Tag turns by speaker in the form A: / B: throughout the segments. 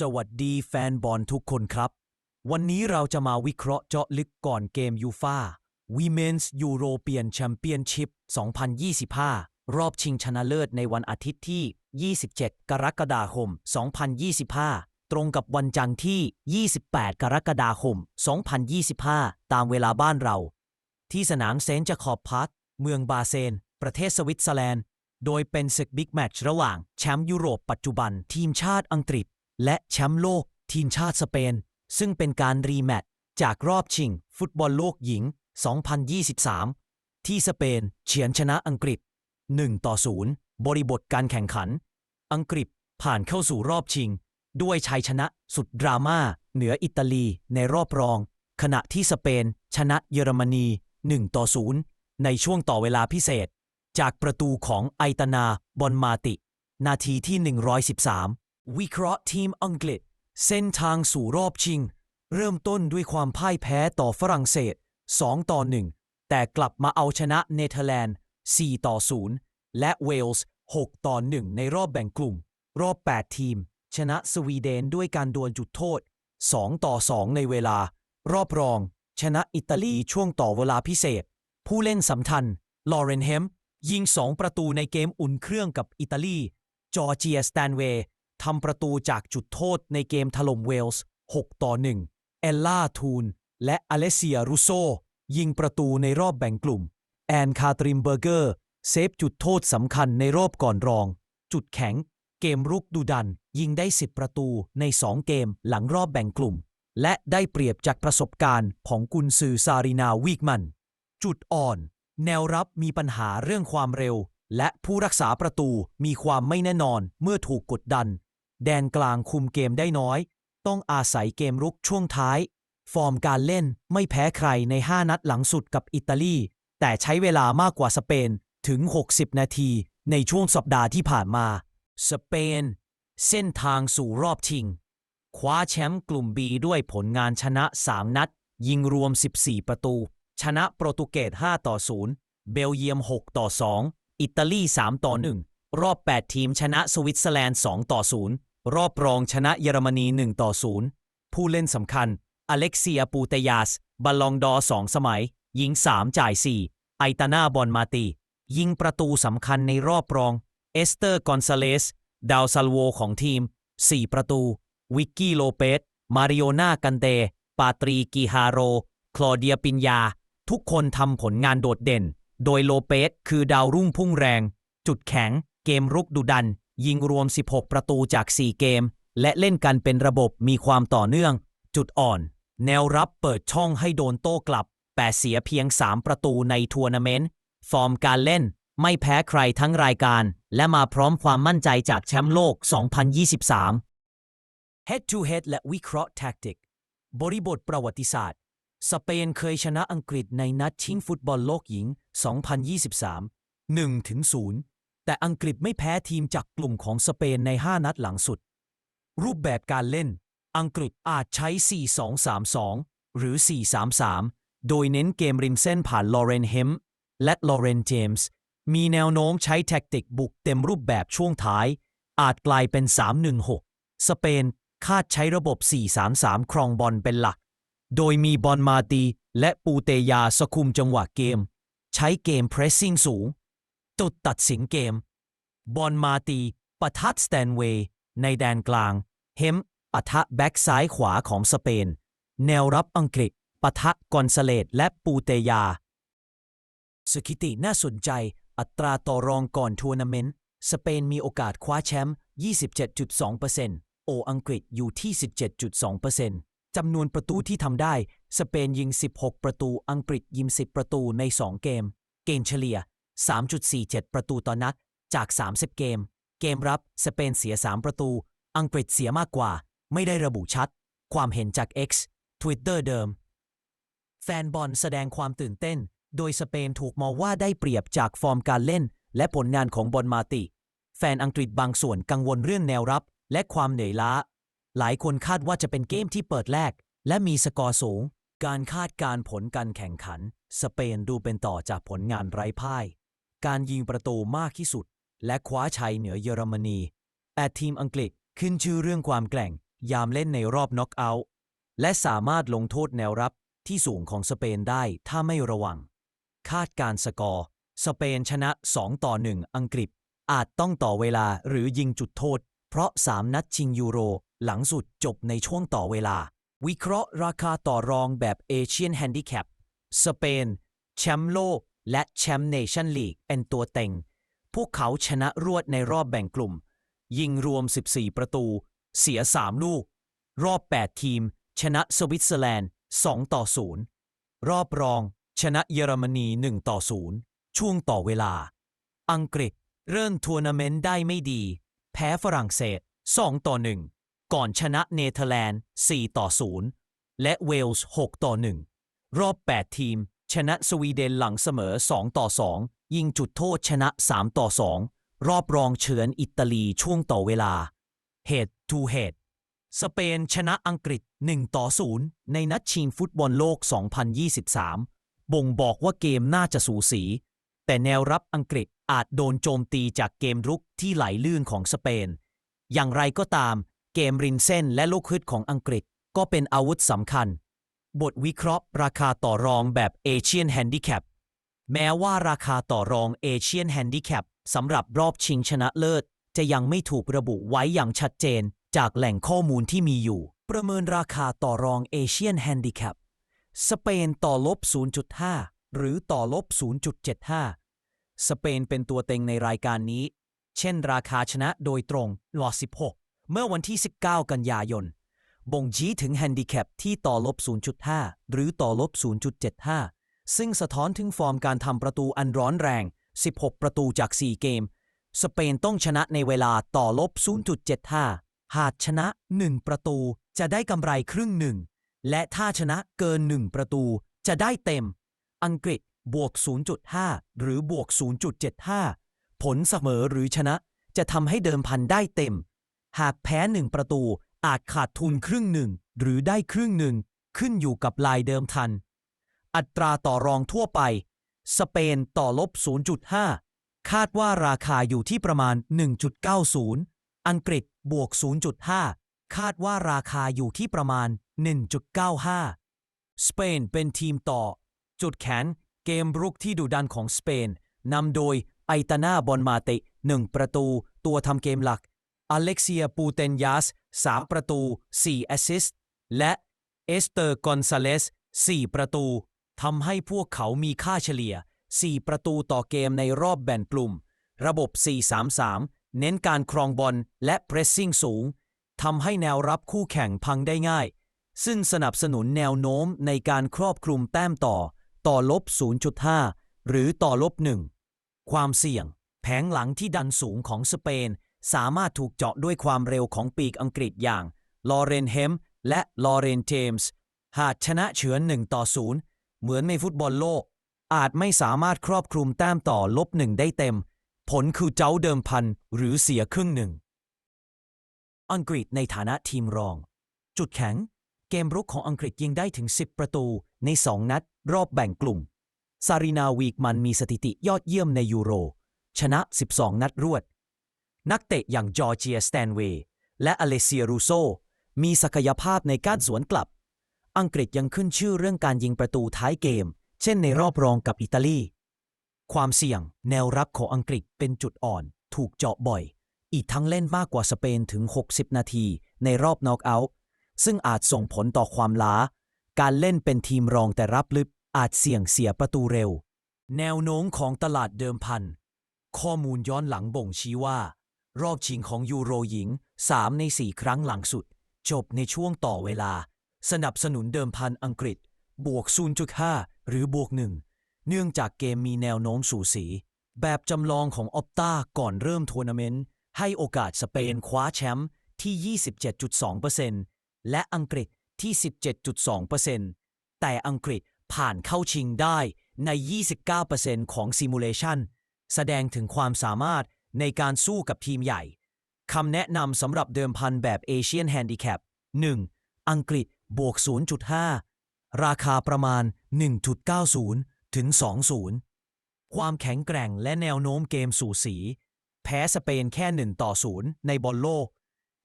A: สวัสดีแฟนบอลทุกคนครับ วันนี้เราจะมาวิเคราะห์เจาะลึกก่อนเกมยูฟา Women's European Championship 2025 รอบชิงชนะเลิศในวันอาทิตย์ที่ 27 กรกฎาคม 2025 ตรงกับวันจันทร์ที่ 28 กรกฎาคม 2025 ตามเวลาบ้านเรา ที่สนามเซนต์จาคอบพาร์คเมืองบาเซน ประเทศสวิตเซอร์แลนด์ โดยเป็นศึกบิ๊กแมตช์ระหว่างแชมป์ยุโรปปัจจุบันทีมชาติอังกฤษ และแชมป์โลกทีมชาติสเปน ซึ่งเป็นการรีแมตช์จากรอบชิง ฟุตบอลโลกหญิง 2023 ที่สเปนเฉือนชนะอังกฤษ 1 ต่อ 0 บริบทการแข่งขัน อังกฤษผ่านเข้าสู่รอบชิง ด้วยชัยชนะสุดดราม่าเหนืออิตาลีในรอบรอง ขณะที่สเปน ชนะเยอรมนี 1 ต่อ 0 ในช่วงต่อเวลาพิเศษ จากประตูของไอตานาบอนมาติ นาทีที่ 113 วิเคราะห์ทีมอังกฤษ เส้นทางสู่รอบชิง เริ่มต้นด้วยความพ่ายแพ้ต่อฝรั่งเศส 2 ต่อ 1 แต่กลับมาเอาชนะเนเธอร์แลนด์ 4 ต่อ 0 และเวลส์ 6 ต่อ 1 ในรอบแบ่งกลุ่ม รอบ 8 ทีม ชนะสวีเดนด้วยการดวลจุดโทษ 2 ต่อ 2 ในเวลา รอบรอง ชนะอิตาลีช่วงต่อเวลาพิเศษ ผู้เล่นสำคัญลอเรนเฮมยิง 2 ประตูในเกมอุ่นเครื่องกับอิตาลี จอร์เจียสแตนเวย์ ทำประตูจากจุดโทษในเกมถล่มเวลส์ 6 ต่อ 1 เอลล่าทูน และอเลเซียรูโซ ยิงประตูในรอบแบ่งกลุ่ม แอนคาตริมเบอร์เกอร์ เซฟจุดโทษสำคัญในรอบก่อนรอง จุดแข็ง เกมรุกดุดัน ยิงได้ 10 ประตูใน 2 เกมหลังรอบแบ่งกลุ่ม และได้เปรียบจากประสบการณ์ของกุนซือซารินาวีกมัน จุดอ่อน แนวรับมีปัญหาเรื่องความเร็วและผู้รักษาประตูมีความไม่แน่นอนเมื่อถูกกดดัน แดนกลางคุมเกมได้น้อย ต้องอาศัยเกมรุกช่วงท้าย ฟอร์มการเล่นไม่แพ้ใครใน 5 นัดหลังสุดกับอิตาลี แต่ใช้เวลามากกว่าสเปนถึง 60 นาทีในช่วงสัปดาห์ที่ผ่านมา สเปน เส้นทางสู่รอบชิง คว้าแชมป์กลุ่ม B ด้วยผลงานชนะ 3 นัด ยิงรวม 14 ประตู ชนะโปรตุเกส5ต่อ 0 เบลเยียม 6 ต่อ 2 อิตาลี 3 ต่อ 1 รอบ 8 ทีมชนะสวิตเซอร์แลนด์ 2 ต่อ 0 รอบรองชนะเยอรมนี1ต่อ0ผู้เล่นสำคัญ อเล็กเซียปูเตยาสบอลลองดอร์2สมัย ยิง 3 จ่าย 4 ไอตานาบอนมาตี ยิงประตูสำคัญในรอบรอง เอสเตอร์กอนซาเลส ดาวซัลโวของทีม 4 ประตู วิกกี้โลเปส มาริโอนากันเต ปาตรีกิฮาโร คลอเดียปิญญา ทุกคนทำผลงานโดดเด่น โดยโลเปสคือดาวรุ่งพุ่งแรง จุดแข็ง เกมรุกดุดัน ยิงรวม 16 ประตูจาก 4 เกม และเล่นกันเป็นระบบมีความต่อเนื่อง จุดอ่อน แนวรับเปิดช่องให้โดนโต้กลับ แต่เสียเพียง 3 ประตูในทัวร์นาเมนต์ ฟอร์มการเล่นไม่แพ้ใครทั้งรายการ และมาพร้อมความมั่นใจจากแชมป์โลก 2023 Head to Head และวิเคราะห์แท็กติก บริบทประวัติศาสตร์ สเปนเคยชนะอังกฤษในนัดชิงฟุตบอลโลกหญิง 2023 1-0 แต่อังกฤษไม่แพ้ทีมจากกลุ่มของสเปนใน 5 นัดหลังสุด รูปแบบการเล่น อังกฤษอาจใช้ 4-2-3-2 หรือ 4-3-3 โดยเน้นเกมริมเส้นผ่านลอเรนเฮมและลอเรนเจมส์มีแนวโน้มใช้แท็กติกบุกเต็มรูปแบบช่วงท้าย อาจกลายเป็น 3-1-6 สเปนคาดใช้ระบบ 4-3-3 ครองบอลเป็นหลัก โดยมีบอลมาตีและปูเตยาสคุมจังหวะเกม ใช้เกมเพรสซิ่งสูง จุดตัดสินเกม บอลมาตีปะทะสแตนเวย์ ในแดนกลาง เฮมปะทะแบ็กซ้ายขวาของสเปน แนวรับอังกฤษปะทะกอนซาเลตและปูเตยาสถิติน่าสนใจอัตราต่อรองก่อนทัวร์นาเมนต์ สเปนมีโอกาสคว้าแชมป์ 27.2%โออังกฤษอยู่ที่ 17.2%จำนวนประตูที่ทำได้ สเปนยิง 16 ประตู อังกฤษยิง 10 ประตูใน 2 เกม เกณฑ์เฉลี่ย 3.47 ประตูต่อนัดจาก 30 เกม เกมรับสเปนเสีย 3 ประตู อังกฤษเสียมากกว่า ไม่ได้ระบุชัด ความเห็นจาก X Twitter เดิม แฟนบอลแสดงความตื่นเต้น โดยสเปนถูกมองว่าได้เปรียบจากฟอร์มการเล่น และผลงานของบอลมาติ แฟนอังกฤษบางส่วนกังวลเรื่องแนวรับ และความเหนื่อยล้า หลายคนคาดว่าจะเป็นเกมที่เปิดแรก และมีสกอร์สูง การคาดการ์ผลการแข่งขัน สเปนดูเป็นต่อจากผลงานไร้พ่าย การยิงประตูมากที่สุด และคว้าชัยเหนือเยอรมนี แต่ทีมอังกฤษขึ้นชื่อเรื่องความแกร่ง ยามเล่นในรอบน็อกเอาท์และสามารถลงโทษแนวรับที่สูงของสเปนได้ถ้าไม่ระวัง คาดการ์สกอร์ สเปนชนะ 2 ต่อ 1 อังกฤษ อาจต้องต่อเวลาหรือยิงจุดโทษ เพราะ 3 นัดชิงยูโร หลังสุดจบในช่วงต่อเวลา วิเคราะห์ราคาต่อรองแบบเอเชียนแฮนดิแคป สเปนแชมป์โลก และแชมป์เนชั่นลีกเป็นตัวเต็ง พวกเขาชนะรวดในรอบแบ่งกลุ่ม ยิงรวม 14 ประตู เสีย 3 ลูก รอบ 8 ทีม ชนะสวิตเซอร์แลนด์ 2 ต่อ 0 รอบรอง ชนะเยอรมนี 1 ต่อ 0 ช่วงต่อเวลา อังกฤษเริ่มทัวร์นาเมนต์ได้ไม่ดี แพ้ฝรั่งเศส 2 ต่อ 1 ก่อนชนะเนเธอร์แลนด์ 4 ต่อ 0 และเวลส์ 6 ต่อ 1 รอบ 8 ทีม ชนะสวีเดนหลังเสมอ 2 ต่อ 2 ยิงจุดโทษชนะ 3 ต่อ 2 รอบรองเฉือนอิตาลีช่วงต่อเวลา Head to Head สเปนชนะอังกฤษ 1 ต่อ 0 ในนัดชิงฟุตบอลโลก 2023 บ่งบอกว่าเกมน่าจะสูสี แต่แนวรับอังกฤษอาจโดนโจมตีจากเกมรุกที่ไหลลื่นของสเปน อย่างไรก็ตาม เกมรินเส้นและลูกฮึดของอังกฤษก็เป็นอาวุธสำคัญ บทวิเคราะห์ ราคาต่อรองแบบเอเชียนแฮนดิแคปแม้ว่าราคาต่อรองเอเชียนแฮนดิแคปสำหรับรอบชิงชนะเลิศ จะยังไม่ถูกระบุไว้อย่างชัดเจน จากแหล่งข้อมูลที่มีอยู่ ประเมินราคาต่อรองเอเชียนแฮนดิแคปสเปนต่อลบ 0.5 หรือต่อลบ 0.75 สเปนเป็นตัวเต็งในรายการนี้ เช่น ราคาชนะโดยตรงลอ16 เมื่อวันที่ 19 กันยายน บ่งชี้ถึงแฮนดิแคปที่ต่อลบ 0.5 หรือต่อลบ 0.75 ซึ่งสะท้อนถึงฟอร์มการทำประตูอันร้อนแรง 16 ประตูจาก 4 เกม สเปนต้องชนะในเวลาต่อลบ 0.75 หากชนะ 1 ประตูจะได้กำไรครึ่งหนึ่ง และถ้าชนะเกิน 1 ประตูจะได้เต็ม อังกฤษบวก 0.5 หรือบวก 0.75 ผลเสมอหรือชนะจะทำให้เดิมพันได้เต็ม หากแพ้หนึ่งประตู อาจขาดทุนครึ่งหนึ่งหรือได้ครึ่งหนึ่งขึ้นอยู่กับลายเดิมทัน อัตราต่อรองทั่วไป สเปนต่อลบ 0.5 คาดว่าราคาอยู่ที่ประมาณ 1.90 อังกฤษบวก 0.5 คาดว่าราคาอยู่ที่ประมาณ 1.95 สเปนเป็นทีมต่อ จุดแข็งเกมรุกที่ดุดันของสเปนนำโดยไอตานาบอนมาเตะ1ประตู ตัวทำเกมหลัก อเล็กเซียปูเตนยาส 3 ประตู 4 แอสซิสต์ และเอสเตอร์กอนซาเลส 4 ประตูทำให้พวกเขามีค่าเฉลี่ย 4 ประตูต่อเกมในรอบแบ่งกลุ่ม ระบบ 4-3-3 เน้นการครองบอลและเพรสซิ่งสูงทำให้แนวรับคู่แข่งพังได้ง่าย ซึ่งสนับสนุนแนวโน้มในการครอบคลุมแต้มต่อ ต่อลบ 0.5 หรือต่อลบ 1 ความเสี่ยง แผงหลังที่ดันสูงของสเปน สามารถถูกเจาะด้วยความเร็วของปีกอังกฤษอย่างลอเรนเฮมและลอเรนเจมส์หากชนะเฉือน1ต่อ0เหมือนในฟุตบอลโลก อาจไม่สามารถครอบคลุมแต้มต่อลบหนึ่งได้เต็ม ผลคือเจ้าเดิมพันหรือเสียครึ่งหนึ่ง อังกฤษในฐานะทีมรอง จุดแข็ง เกมรุกของอังกฤษยิงได้ถึง 10 ประตูใน 2 นัด รอบแบ่งกลุ่ม ซารินาวีกมันมีสถิติยอดเยี่ยมในยูโร ชนะ 12 นัดรวด นักเตะอย่างจอร์เจียสแตนเวย์และอเลเซียรูโซมีศักยภาพในการสวนกลับ อังกฤษยังขึ้นชื่อเรื่องการยิงประตูท้ายเกม เช่นในรอบรองกับอิตาลี ความเสี่ยงแนวรับของอังกฤษเป็นจุดอ่อน ถูกเจาะบ่อย อีกทั้งเล่นมากกว่าสเปนถึง 60 นาทีในรอบน็อกเอาท์ซึ่งอาจส่งผลต่อความล้า การเล่นเป็นทีมรองแต่รับลึกอาจเสี่ยงเสียประตูเร็ว แนวโน้มของตลาดเดิมพัน ข้อมูลย้อนหลังบ่งชี้ว่า รอบชิงของยูโรหญิง 3 ใน 4 ครั้งหลังสุด จบในช่วงต่อเวลา สนับสนุนเดิมพันอังกฤษ บวก 0.5 หรือบวก 1 เนื่องจากเกมมีแนวโน้มสูสี แบบจำลองของออปตาก่อนเริ่มทัวร์นาเมนต์ ให้โอกาสสเปนคว้าแชมป์ที่ 27.2%และอังกฤษที่ 17.2%แต่อังกฤษผ่านเข้าชิงได้ใน 29%ของซิมูเลชันแสดงถึงความสามารถ ในการสู้กับทีมใหญ่คำแนะนำสำหรับเดิมพันแบบเอเชียนแฮนดิแคป 1. อังกฤษบวก 0.5 ราคาประมาณ 1.90 ถึง 20 ความแข็งแกร่งและแนวโน้มเกมสูสี แพ้สเปนแค่ 1 ต่อ 0 ในบอลโลก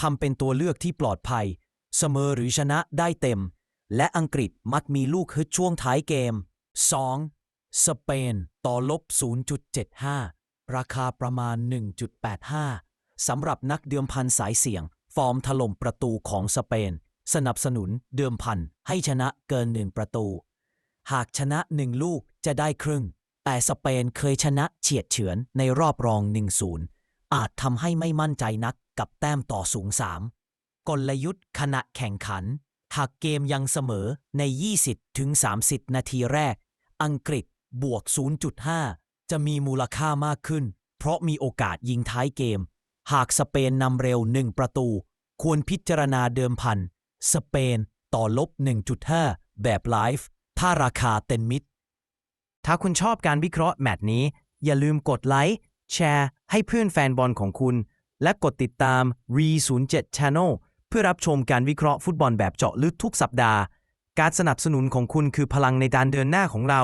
A: ทำเป็นตัวเลือกที่ปลอดภัย เสมอหรือชนะได้เต็ม และอังกฤษมักมีลูกฮึดช่วงท้ายเกม 2. สเปนต่อลบ 0.75 ราคาประมาณ 1.85 สำหรับนักเดิมพันสายเสี่ยง ฟอร์มถล่มประตูของสเปน สนับสนุนเดิมพันให้ชนะเกินหนึ่งประตู หากชนะหนึ่งลูกจะได้ครึ่ง แต่สเปนเคยชนะเฉียดเฉือนในรอบรอง 1-0 อาจทำให้ไม่มั่นใจนักกับแต้มต่อสูง 3 กลยุทธ์ขณะแข่งขัน หากเกมยังเสมอใน 20ถึง30 นาทีแรก อังกฤษบวก 0.5 จะมีมูลค่ามากขึ้น เพราะมีโอกาสยิงท้ายเกม หากสเปนนำเร็ว1ประตู ควรพิจารณาเดิมพัน สเปนต่อลบ 1.5 แบบไลฟ์ถ้าราคาเต็มมิตร
B: ถ้าคุณชอบการวิเคราะห์แมตช์นี้ อย่าลืมกดไลค์แชร์ให้เพื่อนแฟนบอลของคุณ และกดติดตาม Re07 Channel เพื่อรับชมการวิเคราะห์ฟุตบอลแบบเจาะลึกทุกสัปดาห์ การสนับสนุนของคุณคือพลังในการเดินหน้าของเรา